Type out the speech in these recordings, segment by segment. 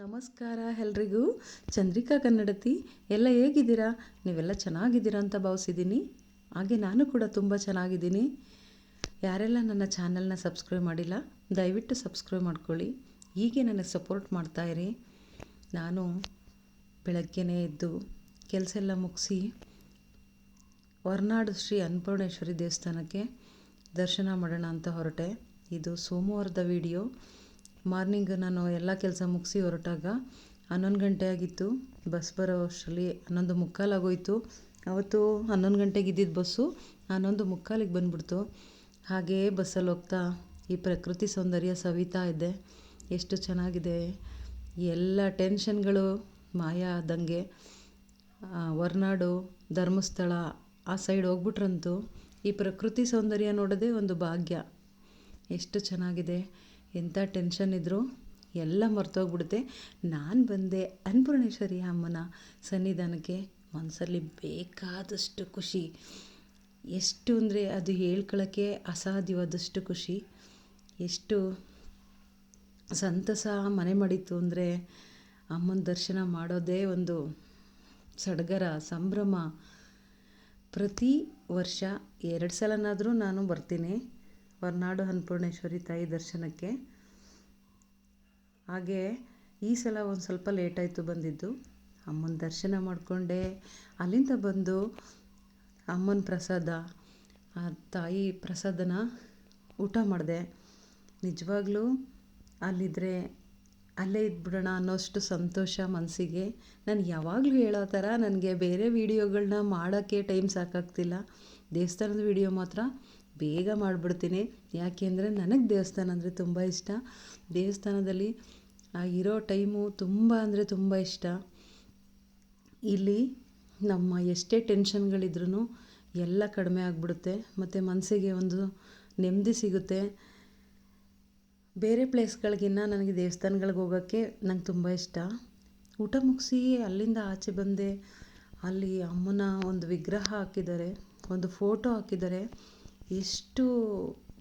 ನಮಸ್ಕಾರ ಎಲ್ರಿಗೂ. ಚಂದ್ರಿಕಾ ಕನ್ನಡತಿ. ಎಲ್ಲ ಹೇಗಿದ್ದೀರಾ? ನೀವೆಲ್ಲ ಚೆನ್ನಾಗಿದ್ದೀರಾ ಅಂತ ಭಾವಿಸಿದ್ದೀನಿ. ಹಾಗೆ ನಾನು ಕೂಡ ತುಂಬ ಚೆನ್ನಾಗಿದ್ದೀನಿ. ಯಾರೆಲ್ಲ ನನ್ನ ಚಾನಲ್ನ ಸಬ್ಸ್ಕ್ರೈಬ್ ಮಾಡಿಲ್ಲ, ದಯವಿಟ್ಟು ಸಬ್ಸ್ಕ್ರೈಬ್ ಮಾಡ್ಕೊಳ್ಳಿ. ಹೀಗೆ ನನಗೆ ಸಪೋರ್ಟ್ ಮಾಡ್ತಾಯಿರಿ ನಾನು ಬೆಳಗ್ಗೆನೇ ಎದ್ದು ಕೆಲಸ ಎಲ್ಲ ಮುಗಿಸಿ ಹೊರನಾಡು ಶ್ರೀ ಅನ್ನಪೂರ್ಣೇಶ್ವರಿ ದೇವಸ್ಥಾನಕ್ಕೆ ದರ್ಶನ ಮಾಡೋಣ ಅಂತ ಹೊರಟೆ. ಇದು ಸೋಮವಾರದ ವಿಡಿಯೋ. ಮಾರ್ನಿಂಗ್ ನಾನು ಎಲ್ಲ ಕೆಲಸ ಮುಗಿಸಿ ಹೊರಟಾಗ ಹನ್ನೊಂದು ಗಂಟೆ ಆಗಿತ್ತು. ಬಸ್ ಬರೋ ಅಷ್ಟರಲ್ಲಿ ಹನ್ನೊಂದು ಮುಕ್ಕಾಲಾಗೋಯಿತು ಅವತ್ತು ಹನ್ನೊಂದು ಗಂಟೆಗೆ ಇದ್ದಿದ್ದ ಬಸ್ಸು ಹನ್ನೊಂದು ಮುಕ್ಕಾಲಿಗೆ ಬಂದ್ಬಿಡ್ತು. ಹಾಗೇ ಬಸ್ಸಲ್ಲಿ ಹೋಗ್ತಾ ಈ ಪ್ರಕೃತಿ ಸೌಂದರ್ಯ ಸವಿತಾ ಇದೆ ಎಷ್ಟು ಚೆನ್ನಾಗಿದೆ. ಎಲ್ಲ ಟೆನ್ಷನ್ಗಳು ಮಾಯ ಆದಂಗೆ. ಹೊರನಾಡು, ಧರ್ಮಸ್ಥಳ, ಆ ಸೈಡ್ ಹೋಗ್ಬಿಟ್ರಂತೂ ಈ ಪ್ರಕೃತಿ ಸೌಂದರ್ಯ ನೋಡೋದೇ ಒಂದು ಭಾಗ್ಯ. ಎಷ್ಟು ಚೆನ್ನಾಗಿದೆ. ಎಂಥ ಟೆನ್ಷನ್ ಇದ್ದರೂ ಎಲ್ಲ ಮರ್ತೋಗ್ಬಿಡುತ್ತೆ. ನಾನು ಬಂದೆ ಅನ್ನಪೂರ್ಣೇಶ್ವರಿ ಅಮ್ಮನ ಸನ್ನಿಧಾನಕ್ಕೆ. ಮನಸ್ಸಲ್ಲಿ ಬೇಕಾದಷ್ಟು ಖುಷಿ. ಎಷ್ಟು ಅಂದರೆ ಅದು ಹೇಳ್ಕೊಳ್ಳೋಕ್ಕೆ ಅಸಾಧ್ಯವಾದಷ್ಟು ಖುಷಿ. ಎಷ್ಟು ಸಂತಸ ಮನೆ ಮಾಡಿತ್ತು ಅಂದರೆ ಅಮ್ಮನ ದರ್ಶನ ಮಾಡೋದೇ ಒಂದು ಸಡಗರ, ಸಂಭ್ರಮ. ಪ್ರತಿ ವರ್ಷ ಎರಡು ಸಲನಾದರೂ ನಾನು ಬರ್ತೀನಿ. ಹೊರನಾಡು ಅನ್ನಪೂರ್ಣೇಶ್ವರಿ ತಾಯಿ ದರ್ಶನಕ್ಕೆ. ಹಾಗೆ ಈ ಸಲ ಒಂದು ಸ್ವಲ್ಪ ಲೇಟಾಯಿತು ಬಂದಿದ್ದು. ಅಮ್ಮನ ದರ್ಶನ ಮಾಡಿಕೊಂಡೆ. ಅಲ್ಲಿಂದ ಬಂದು ಅಮ್ಮನ ಪ್ರಸಾದ, ಆ ತಾಯಿ ಪ್ರಸಾದನ ಊಟ ಮಾಡಿದೆ. ನಿಜವಾಗ್ಲೂ ಅಲ್ಲಿದ್ದರೆ ಅಲ್ಲೇ ಇದ್ಬಿಡೋಣ ಅನ್ನೋಷ್ಟು ಸಂತೋಷ ಮನಸ್ಸಿಗೆ ನಾನು ಯಾವಾಗಲೂ ಹೇಳೋ ಥರ ನನಗೆ ಬೇರೆ ವೀಡಿಯೋಗಳನ್ನ ಮಾಡೋಕ್ಕೆ ಟೈಮ್ ಸಾಕಾಗ್ತಿಲ್ಲ. ದೇವಸ್ಥಾನದ ವೀಡಿಯೋ ಮಾತ್ರ ಬೇಗ ಮಾಡಿಬಿಡ್ತೀನಿ. ಯಾಕೆಂದರೆ ನನಗೆ ದೇವಸ್ಥಾನ ಅಂದರೆ ತುಂಬ ಇಷ್ಟ. ದೇವಸ್ಥಾನದಲ್ಲಿ ಇರೋ ಟೈಮು ತುಂಬ ಅಂದರೆ ತುಂಬ ಇಷ್ಟ. ಇಲ್ಲಿ ನಮ್ಮ ಎಷ್ಟೇ ಟೆನ್ಷನ್ಗಳಿದ್ರೂ ಎಲ್ಲ ಕಡಿಮೆ ಆಗಿಬಿಡುತ್ತೆ. ಮತ್ತು ಮನಸ್ಸಿಗೆ ಒಂದು ನೆಮ್ಮದಿ ಸಿಗುತ್ತೆ. ಬೇರೆ ಪ್ಲೇಸ್ಗಳಿಗಿನ್ನ ನನಗೆ ದೇವಸ್ಥಾನಗಳಿಗೆ ಹೋಗೋಕ್ಕೆ ನಂಗೆ ತುಂಬ ಇಷ್ಟ. ಊಟ ಮುಗಿಸಿ ಅಲ್ಲಿಂದ ಆಚೆ ಬಂದೆ. ಅಲ್ಲಿ ಅಮ್ಮನ ಒಂದು ವಿಗ್ರಹ ಹಾಕಿದ್ದಾರೆ. ಒಂದು ಫೋಟೋ ಹಾಕಿದ್ದಾರೆ. ಎಷ್ಟು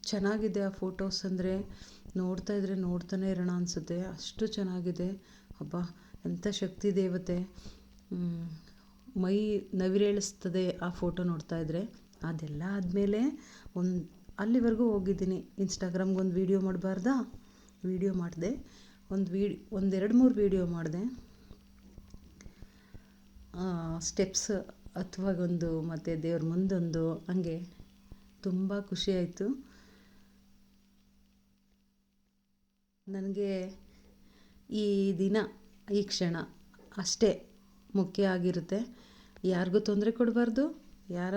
ಚೆನ್ನಾಗಿದೆ ಆ ಫೋಟೋಸ್ ಅಂದರೆ. ನೋಡ್ತಾ ಇದ್ದರೆ ನೋಡ್ತಾನೆ ಇರೋಣ ಅನಿಸುತ್ತೆ. ಅಷ್ಟು ಚೆನ್ನಾಗಿದೆ. ಅಬ್ಬಾ ಎಂಥ ಶಕ್ತಿ ದೇವತೆ ಮೈ ನವಿರೇಳಿಸ್ತದೆ ಆ ಫೋಟೋ ನೋಡ್ತಾ ಇದ್ದರೆ ಅದೆಲ್ಲ ಆದಮೇಲೆ ಒಂದು, ಅಲ್ಲಿವರೆಗೂ ಹೋಗಿದ್ದೀನಿ. ಇನ್ಸ್ಟಾಗ್ರಾಮ್ಗೆ ಒಂದು ವೀಡಿಯೋ ಮಾಡಬಾರ್ದಾ? ವೀಡಿಯೋ ಮಾಡಿದೆ. ಒಂದು ವೀಡ್ ಒಂದೆರಡು ಮೂರು ವೀಡಿಯೋ ಮಾಡಿದೆ. ಸ್ಟೆಪ್ಸ್ ಅಥವಾ ಒಂದು ಮತ್ತು ದೇವ್ರ ಮುಂದೊಂದು ಹಂಗೆ. ತುಂಬ ಖುಷಿಯಾಯಿತು ನನಗೆ ಈ ದಿನ, ಈ ಕ್ಷಣ ಅಷ್ಟೇ ಮುಖ್ಯ ಆಗಿರುತ್ತೆ. ಯಾರಿಗೂ ತೊಂದರೆ ಕೊಡಬಾರ್ದು, ಯಾರ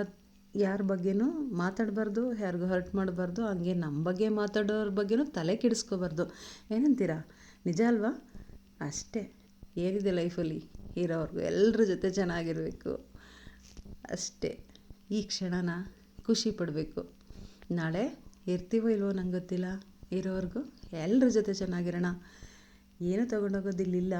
ಯಾರ ಬಗ್ಗೆನೂ ಮಾತಾಡಬಾರ್ದು, ಯಾರಿಗೂ ಹರ್ಟ್ ಮಾಡಬಾರ್ದು, ಹಂಗೆ ನಮ್ಮ ಬಗ್ಗೆ ಮಾತಾಡೋರ ಬಗ್ಗೆನೂ ತಲೆ ಕೆಡಿಸ್ಕೋಬಾರ್ದು. ಏನಂತೀರಾ? ನಿಜ ಅಲ್ವಾ? ಅಷ್ಟೇ. ಏನಿದೆ ಲೈಫಲ್ಲಿ ಇರೋವ್ರಿಗೂ ಎಲ್ಲರ ಜೊತೆ ಚೆನ್ನಾಗಿರಬೇಕು. ಅಷ್ಟೇ. ಈ ಕ್ಷಣನ ಖುಷಿ ಪಡಬೇಕು. ನಾಳೆ ಇರ್ತೀವೋ ಇಲ್ವೋ ನಂಗೆ ಗೊತ್ತಿಲ್ಲ. ಇರೋವರೆಗೂ ಎಲ್ಲರ ಜೊತೆ ಚೆನ್ನಾಗಿರೋಣ. ಏನೂ ತೊಗೊಂಡೋಗೋದಿಲ್ಲಿಲ್ಲ.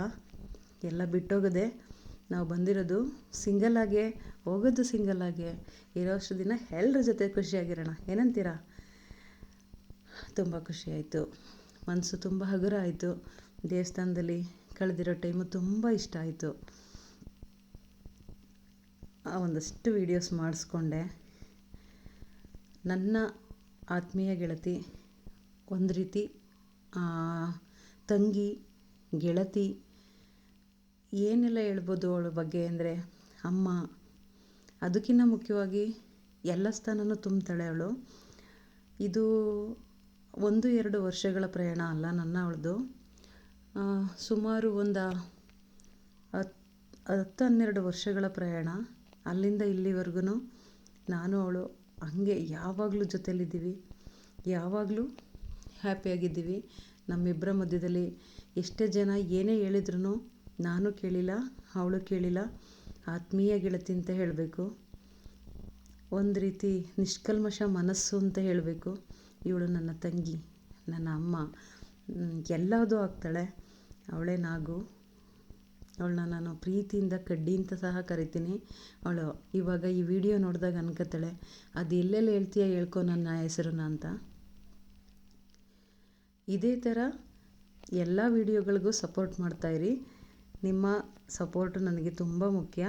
ಎಲ್ಲ ಬಿಟ್ಟೋಗೋದೆ ನಾವು ಬಂದಿರೋದು ಸಿಂಗಲ್ಲಾಗೆ ಹೋಗೋದು ಸಿಂಗಲ್ಲಾಗೆ ಇರೋಷ್ಟು ದಿನ ಎಲ್ಲರ ಜೊತೆ ಖುಷಿಯಾಗಿರೋಣ. ಏನಂತೀರಾ? ತುಂಬ ಖುಷಿಯಾಯಿತು ಮನಸ್ಸು ತುಂಬ ಹಗುರ ಆಯಿತು. ದೇವಸ್ಥಾನದಲ್ಲಿ ಕಳೆದಿರೋ ಟೈಮು ತುಂಬ ಇಷ್ಟ ಆಯಿತು. ಒಂದಷ್ಟು ವೀಡಿಯೋಸ್ ಮಾಡಿಸ್ಕೊಂಡೆ. ನನ್ನ ಆತ್ಮೀಯ ಗೆಳತಿ, ಒಂದು ರೀತಿ ತಂಗಿ, ಗೆಳತಿ, ಏನೆಲ್ಲ ಹೇಳ್ಬೋದು ಅವಳ ಬಗ್ಗೆ ಅಂದರೆ, ಅಮ್ಮ, ಅದಕ್ಕಿಂತ ಮುಖ್ಯವಾಗಿ ಎಲ್ಲ ಸ್ಥಾನನೂ ತುಂಬ್ತಾಳೆ ಅವಳು. ಇದು ಒಂದು ಎರಡು ವರ್ಷಗಳ ಪ್ರಯಾಣ ಅಲ್ಲ ನನ್ನ ಅವಳದು. ಸುಮಾರು ಒಂದು ಹತ್ತು ಹತ್ತು ಹನ್ನೆರಡು ವರ್ಷಗಳ ಪ್ರಯಾಣ. ಅಲ್ಲಿಂದ ಇಲ್ಲಿವರೆಗೂ ನಾನು ಅವಳು ಹಂಗೆ ಯಾವಾಗಲೂ ಜೊತೆಲಿದ್ದೀವಿ ಯಾವಾಗಲೂ ಹ್ಯಾಪಿಯಾಗಿದ್ದೀವಿ. ನಮ್ಮಿಬ್ಬರ ಮಧ್ಯದಲ್ಲಿ ಎಷ್ಟೇ ಜನ ಏನೇ ಹೇಳಿದ್ರು ನಾನು ಕೇಳಿಲ್ಲ, ಅವಳು ಕೇಳಿಲ್ಲ. ಆತ್ಮೀಯ ಗೆಳತಿ ಅಂತ ಹೇಳಬೇಕು. ಒಂದು ರೀತಿ ನಿಷ್ಕಲ್ಮಶ ಮನಸ್ಸು ಅಂತ ಹೇಳಬೇಕು. ಇವಳು ನನ್ನ ತಂಗಿ, ನನ್ನ ಅಮ್ಮ ಎಲ್ಲದೂ ಆಗ್ತಾಳೆ. ಅವಳೇ ನಾಗು. ಅವಳನ್ನ ನಾನು ಪ್ರೀತಿಯಿಂದ ಕಡ್ಡಿ ಅಂತ ಸಹ ಕರಿತೀನಿ. ಅವಳು ಇವಾಗ ಈ ವಿಡಿಯೋ ನೋಡಿದಾಗ ಅನ್ಕೋತಾಳೆ ಅದು ಎಲ್ಲೆಲ್ಲಿ ಹೇಳ್ತೀಯ ಹೇಳ್ಕೊ ನನ್ನ ಹೆಸರನ್ನ ಅಂತ. ಇದೇ ಥರ ಎಲ್ಲ ವಿಡಿಯೋಗಳಿಗೂ ಸಪೋರ್ಟ್ ಮಾಡ್ತಾಯಿರಿ ನಿಮ್ಮ ಸಪೋರ್ಟ್ ನನಗೆ ತುಂಬ ಮುಖ್ಯ.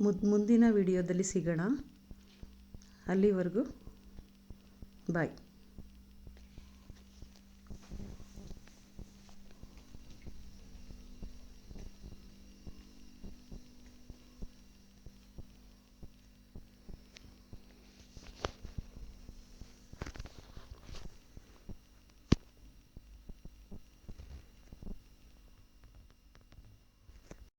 ಮುದ್ ಮುಂದಿನ ವಿಡಿಯೋದಲ್ಲಿ ಸಿಗೋಣ. ಅಲ್ಲಿವರೆಗೂ ಬಾಯ್